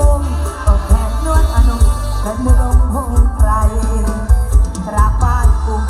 ส้มตกแขนนวดอนุแขนมือลงหงไกลรักบ้ากุ่ม